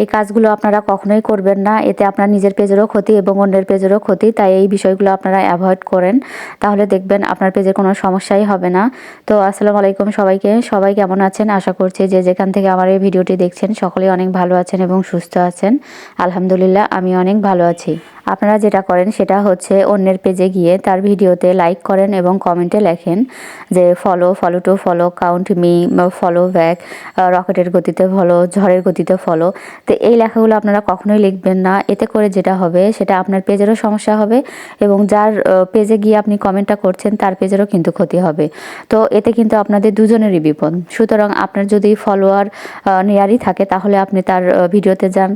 এই কাজগুলো আপনারা কখনোই করবেন না। এতে আপনার নিজের পেজেরও ক্ষতি এবং অন্যের পেজেরও ক্ষতি, তাই এই বিষয়গুলো আপনারা অ্যাভয়েড করেন। তাহলে দেখবেন আপনার পেজে কোনো সমস্যাই হবে না। তো আসসালামু আলাইকুম সবাইকে। সবাই কেমন আছেন? আশা করছি যে যেখান থেকে আমার এই ভিডিওটি দেখছেন, সকলেই অনেক ভালো আছেন এবং সুস্থ আছেন। আলহামদুলিল্লাহ, আমি অনেক ভালো আছি। আপনারা যেটা করেন সেটা হচ্ছে অন্যের পেজে গিয়ে তার ভিডিওতে লাইক করেন এবং কমেন্টে লেখেন যে follow follow to follow count me follow back রকেটের গতিতে ফলো ঝড়ের গতিতে ফলো তো এই লেখাগুলো আপনারা কখনোই লিখবেন না। এতে করে যেটা হবে সেটা আপনার পেজেরও সমস্যা হবে এবং যার পেজে গিয়ে আপনি কমেন্টটা করছেন তার পেজেরও কিন্তু ক্ষতি হবে। তো এতে কিন্তু আপনাদের দুজনেরই বিপদ। সুতরাং আপনার যদি ফলোয়ার নেয়ারই থাকে তাহলে আপনি তার ভিডিওতে যান।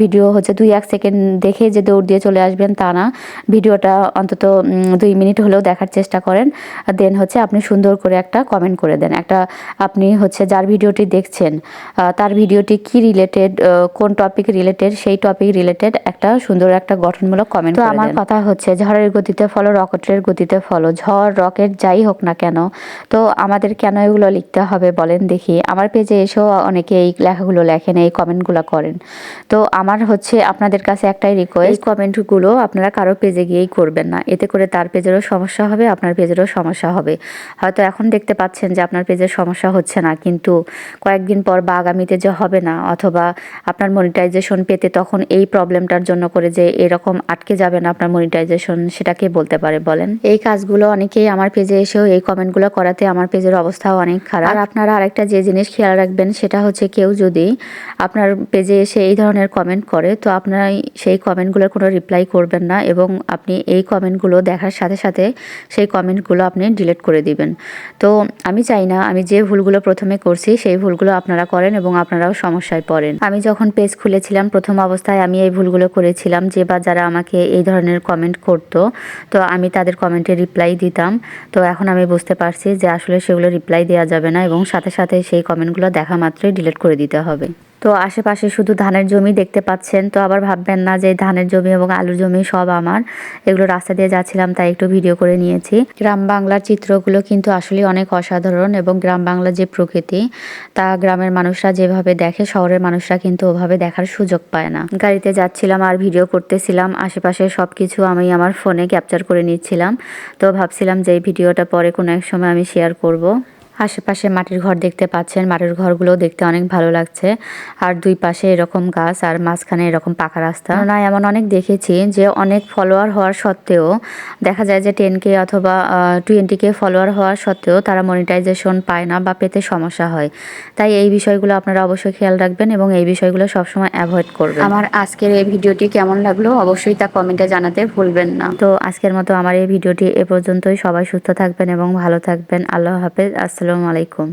ভিডিও হচ্ছে দুই এক সেকেন্ড দেখে যে দৌড় দিয়ে চলে আসবেন তা না। ভিডিওটা অন্তত দুই মিনিট হলেও দেখার চেষ্টা করেন। দেন হচ্ছে আপনি সুন্দর করে একটা কমেন্ট করে দেন। একটা আপনি হচ্ছে যার ভিডিওটি দেখছেন তার ভিডিওটি কি রিলেটেড কোন টপিক রিলেটেড সেই টপিক রিলেটেড একটা সুন্দর একটা গঠনমূলক কমেন্ট তো আমার কথা হচ্ছে ঝড়ের গতিতে ফলো রকেটের গতিতে ফলো ঝড় রকেট যাই হোক না কেন তো আমাদের কেন এগুলো লিখতে হবে বলেন দেখি। আমার পেজে এসেও অনেকে এই লেখাগুলো লেখেন এই কমেন্টগুলো করেন। তো আমার হচ্ছে আপনাদের কাছে একটাই রিকোয়েস্ট কমেন্টগুলো আপনারা কারও পেজে গিয়েই করবেন না। এতে করে তার পেজেরও সমস্যা হবে, আপনার পেজেরও সমস্যা হবে। হয়তো এখন দেখতে পাচ্ছেন যে আপনার পেজের সমস্যা হচ্ছে না, কিন্তু কয়েকদিন পর বা আগামীতে যে হবে না, অথবা আপনার মনিটাইজেশন পেতে তখন এই প্রবলেমটার জন্য করে যে এরকম আটকে যাবে না আপনার মনিটাইজেশন সেটাকে বলতে পারে বলেন? এই কাজগুলো অনেকেই আমার পেজে এসেও এই কমেন্টগুলো করাতে আমার পেজের অবস্থাও অনেক খারাপ। আর আপনারা আরেকটা যে জিনিস খেয়াল রাখবেন, সেটা হচ্ছে কেউ যদি আপনার পেজে এসে এই ধরনের কমেন্ট করে, তো আপনার সেই কমেন্টগুলোর কোনো রিপ্লাই করবেন না এবং আপনি এই কমেন্টগুলো দেখার সাথে সাথে সেই কমেন্টগুলো আপনি ডিলিট করে দিবেন। তো আমি চাই না, আমি যে ভুলগুলো প্রথমে করছি সেই ভুলগুলো আপনারা করেন এবং আপনারাও সমস্যায় পড়েন। আমি যখন পেজ খুলেছিলাম, প্রথম অবস্থায় আমি এই ভুলগুলো করেছিলাম যে বা যারা আমাকে এই ধরনের কমেন্ট করতো, তো আমি তাদের কমেন্টে রিপ্লাই দিতাম। তো এখন আমি বুঝতে পারছি যে আসলে সেগুলো রিপ্লাই দেওয়া যাবে না এবং সাথে সাথে সেই কমেন্টগুলো দেখা মাত্রই ডিলিট করে দিতে হবে। তো আশেপাশে শুধু ধানের জমি দেখতে পাচ্ছেন, তো আবার ভাববেন না যে ধানের জমি এবং আলুর জমি সব আমার। এগুলো রাস্তা দিয়ে যাচ্ছিলাম, তাই একটু ভিডিও করে নিয়েছি। গ্রাম বাংলার চিত্রগুলো কিন্তু আসলে অনেক অসাধারণ এবং গ্রাম বাংলার যে প্রকৃতি, তা গ্রামের মানুষরা যেভাবে দেখে, শহরের মানুষরা কিন্তু ওভাবে দেখার সুযোগ পায় না। গাড়িতে যাচ্ছিলাম, আর ভিডিও করতেছিলাম, আশেপাশে সব কিছু আমি আমার ফোনে ক্যাপচার করে নিচ্ছিলাম। তো ভাবছিলাম যে এই ভিডিওটা পরে কোনো এক সময় আমি শেয়ার করব। আশেপাশে মাটির ঘর দেখতে পাচ্ছেন। মাটির ঘরগুলো দেখতে অনেক ভালো লাগছে। আর দুই পাশে এরকম গাছ আর মাঝখানে এরকম পাকা রাস্তা। না এমন অনেক দেখেছি যে অনেক ফলোয়ার হওয়ার সত্ত্বেও দেখা যায় যে টেন কে অথবা টোয়েন্টি কে ফলোয়ার হওয়ার সত্ত্বেও তারা মনিটাইজেশন পায় না বা পেতে সমস্যা হয়। তাই এই বিষয়গুলো আপনারা অবশ্যই খেয়াল রাখবেন এবং এই বিষয়গুলো সবসময় অ্যাভয়েড করবেন। আমার আজকের এই ভিডিওটি কেমন লাগল অবশ্যই তা কমেন্টে জানাতে ভুলবেন না। তো আজকের মতো আমার এই ভিডিওটি এ পর্যন্তই। সবাই সুস্থ থাকবেন এবং ভালো থাকবেন। আল্লাহ হাফেজ। আসসালামু আলাইকুম।